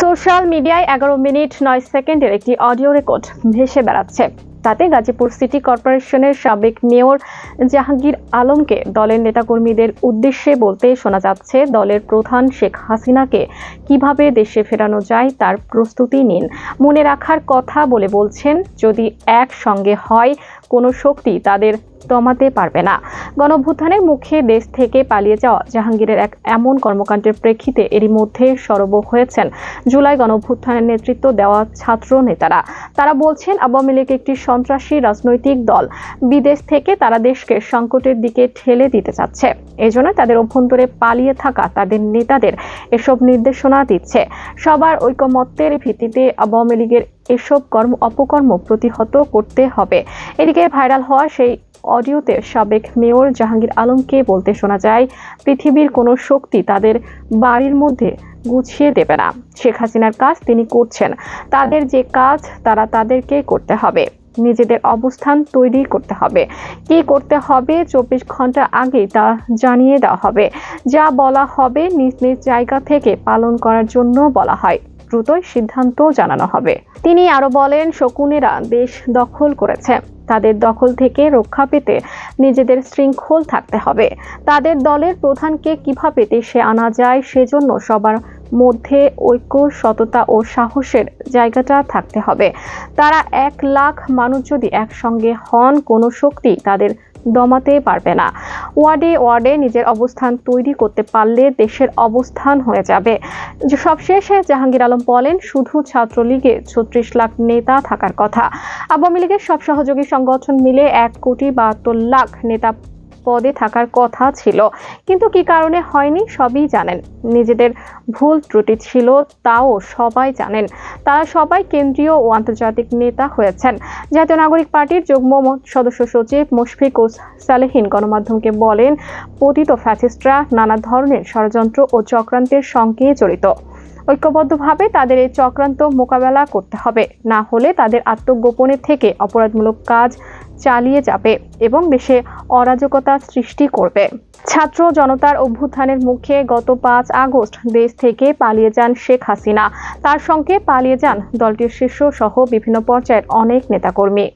Social মিডিয়ায় এগারো minute নয় সেকেন্ডের একটি অডিও রেকর্ড ভেসে বেড়াচ্ছে। তাতে গাজীপুর সিটি কর্পোরেশনের সাবেক মেয়র জাহাঙ্গীর আলমকে দলের নেতাকর্মীদের উদ্দেশ্যে বলতে শোনা যাচ্ছে, দলের প্রধান শেখ হাসিনাকে কীভাবে দেশে ফেরানো যায় তার প্রস্তুতি নিন। মনে রাখার কথা বলে বলছেন, যদি একসঙ্গে হয়, কোনো শক্তি তাদের দমাতে পারবে না। গণভ্যুত্থানের মুখে দেশ থেকে পালিয়ে যাওয়া জাহাঙ্গীরের এক এমন কর্মকাণ্ডের প্রেক্ষিতে এরই মধ্যে সরব হয়েছেন জুলাই গণভ্যুত্থানের নেতৃত্ব দেওয়া ছাত্র নেতারা। তারা বলছেন, আওয়ামী লীগ একটি সন্ত্রাসী রাজনৈতিক দল। বিদেশ থেকে তারা দেশকে সংকটের দিকে ঠেলে দিতে চাচ্ছে। এজন্য তাদের অভ্যন্তরে পালিয়ে থাকা তাদের নেতাদের এসব নির্দেশনা দিচ্ছে। সবার ঐকমত্যের ভিত্তিতে আওয়ামী লীগের এসব কর্ম অপকর্ম প্রতিহত করতে হবে। এদিকে ভাইরাল হওয়া সেই অডিওতে সাবেক মেয়র জাহাঙ্গীর আলমকে বলতে শোনা যায়, পৃথিবীর কোনো শক্তি তাদের বাড়ির মধ্যে গুছিয়ে দেবে না। শেখ হাসিনার কাজ তিনি করছেন। তাদের যে কাজ, তারা তাদেরকে করতে হবে। নিজেদের অবস্থান তৈরি করতে হবে। কি করতে হবে, চব্বিশ ঘণ্টা আগে তা জানিয়ে দেওয়া হবে। যা বলা হবে, নিজ নিজ জায়গা থেকে পালন করার জন্য বলা হয়। দ্রুতই সিদ্ধান্ত জানানো হবে। তিনি আরও বলেন, শকুনেরা দেশ দখল করেছে। তাদের দখল থেকে রক্ষা পেতে নিজেদের শৃঙ্খল থাকতে হবে। তাদের দলের প্রধানকে কীভাবে দেশে আনা যায় সেজন্য সবার মধ্যে ঐক্য, সততা ও সাহসের জায়গাটা থাকতে হবে। তারা এক লাখ মানুষ যদি একসঙ্গে হন, কোনো শক্তি তাদের দমাতে পারবে না। ওয়ার্ডে ওয়ার্ডে নিজের অবস্থান তৈরি করতে পারলে দেশের অবস্থান হয়ে যাবে। সবশেষে জাহাঙ্গীর আলম বলেন, শুধু ছাত্রলীগে ছত্রিশ লাখ নেতা থাকার কথা। আওয়ামী লীগের সব সহযোগী সংগঠন মিলে এক কোটি বাহাত্তর লাখ নেতা পদে থাকার কথা ছিল। কিন্তু কি কারণে হয়নি সবই জানেন। নিজেদের ভুল ত্রুটি ছিল তাও সবাই জানেন। তারা সবাই কেন্দ্রীয় ও আন্তর্জাতিক নেতা হয়েছেন। জাতীয় নাগরিক পার্টির যুগ্ম সদস্য সচিব মুশফিকুস সালেহিন গণমাধ্যমকে বলেন, পতিত ফ্যাসিস্টরা নানা ধরনের ষড়যন্ত্র ও চক্রান্তের সঙ্গে জড়িত। ঐক্যবদ্ধভাবে তাদের এই চক্রান্ত মোকাবেলা করতে হবে। না হলে তাদের আত্মগোপনের থেকে অপরাধমূলক কাজ চালিয়ে যাবে এবং দেশে অরাজকতা সৃষ্টি করবে। ছাত্র জনতার অভ্যুত্থানের মুখে গত পাঁচ আগস্ট দেশ থেকে পালিয়ে যান শেখ হাসিনা। তার সঙ্গে পালিয়ে যান দলটির শীর্ষ সহ বিভিন্ন পর্যায়ের অনেক নেতাকর্মী।